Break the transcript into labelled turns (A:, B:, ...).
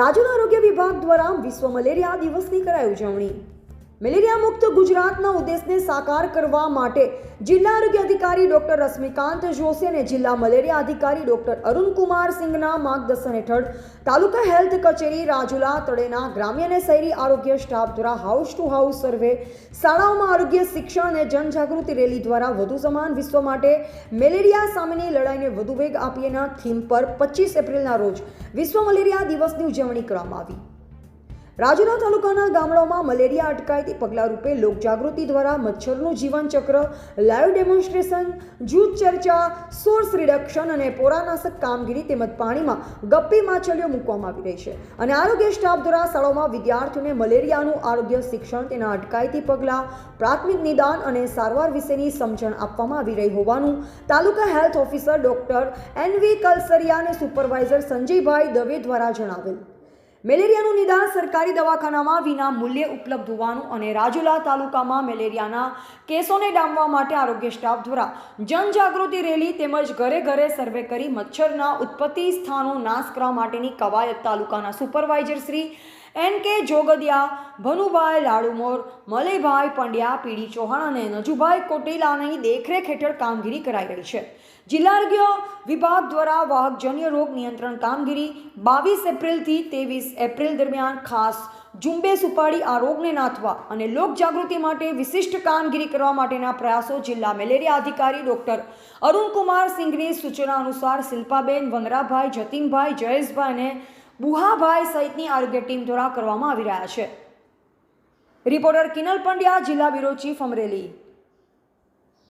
A: રાજ્યના આરોગ્ય વિભાગ દ્વારા વિશ્વ મલેરિયા દિવસની કરાઈ ઉજવણી. મેલેરિયા મુક્ત ગુજરાતના ઉદ્દેશને સાકાર કરવા માટે જિલ્લા આરોગ્ય અધિકારી ડોક્ટર રશ્મિકાંત જોશી અને જિલ્લા મલેરિયા અધિકારી ડોક્ટર અરુણકુમાર સિંઘના માર્ગદર્શન હેઠળ તાલુકા હેલ્થ કચેરી રાજુલા તળેના ગ્રામ્ય અને શહેરી આરોગ્ય સ્ટાફ દ્વારા હાઉસ ટુ હાઉસ સર્વે શાળાઓમાં આરોગ્ય શિક્ષણ અને જનજાગૃતિ રેલી દ્વારા વધુ સમાન વિશ્વ માટે મેલેરિયા સામેની લડાઈને વધુ વેગ આપીએના થીમ પર પચીસ એપ્રિલના રોજ વિશ્વ મલેરિયા દિવસની ઉજવણી કરવામાં આવી. રાજુલા તાલુકાના ગામડાઓમાં મલેરિયા અટકાયતી પગલાં રૂપે લોકજાગૃતિ દ્વારા મચ્છરનું જીવનચક્ર લાઈવ ડેમોન્સ્ટ્રેશન જૂથ ચર્ચા સોર્સ રિડક્શન અને પોરાનાશક કામગીરી તેમજ પાણીમાં ગપ્પી માછલીઓ મૂકવામાં આવી રહી છે. અને આરોગ્ય સ્ટાફ દ્વારા શાળાઓમાં વિદ્યાર્થીઓને મલેરિયાનું આરોગ્ય શિક્ષણ, તેના અટકાયતી પગલાં, પ્રાથમિક નિદાન અને સારવાર વિશેની સમજણ આપવામાં આવી રહી હોવાનું taluka health officer doctor N V Kalsariya અને સુપરવાઇઝર સંજયભાઈ દવે દ્વારા જણાવેલ. મેલેરિયાનું નિદાન સરકારી દવાખાનામાં વિના મૂલ્યે ઉપલબ્ધ હોવાનું અને રાજુલા તાલુકામાં મેલેરિયાના કેસોને ડામવા માટે આરોગ્ય સ્ટાફ દ્વારા જનજાગૃતિ રેલી તેમજ ઘરે ઘરે સર્વે કરી મચ્છરના ઉત્પત્તિ સ્થાનો નાશ કરવા માટેની કવાયત તાલુકાના સુપરવાઇઝર શ્રી એન કે જોગદિયા, ભનુભાઈ લાડુમોર, મલયભાઈ પંડ્યા, પીડી ચૌહાણ અને નજુભાઈ કોટેલાની દેખરેખ હેઠળ કામગીરી કરાઈ રહી છે. જિલ્લા આરોગ્ય વિભાગ દ્વારા વાહકજન્ય રોગ નિયંત્રણ કામગીરી બાવીસ એપ્રિલથી ત્રેવીસ એપ્રિલ દરમિયાન ખાસ ઝુંબેશ ઉપાડી આ રોગને નાથવા અને લોકજાગૃતિ માટે વિશિષ્ટ કામગીરી કરવા માટેના પ્રયાસો જિલ્લા મેલેરિયા અધિકારી ડોક્ટર અરુણકુમાર સિંઘની સૂચના અનુસાર શિલ્પાબેન વનરાભાઈ જતીનભાઈ, જયેશભાઈ અને બુહાભાઈ સહિતની આરોગ્ય ટીમ દ્વારા કરવામાં આવી રહ્યા છે. રિપોર્ટર કિનલ પંડ્યા, જિલ્લા બ્યુરો ચીફ અમરેલી.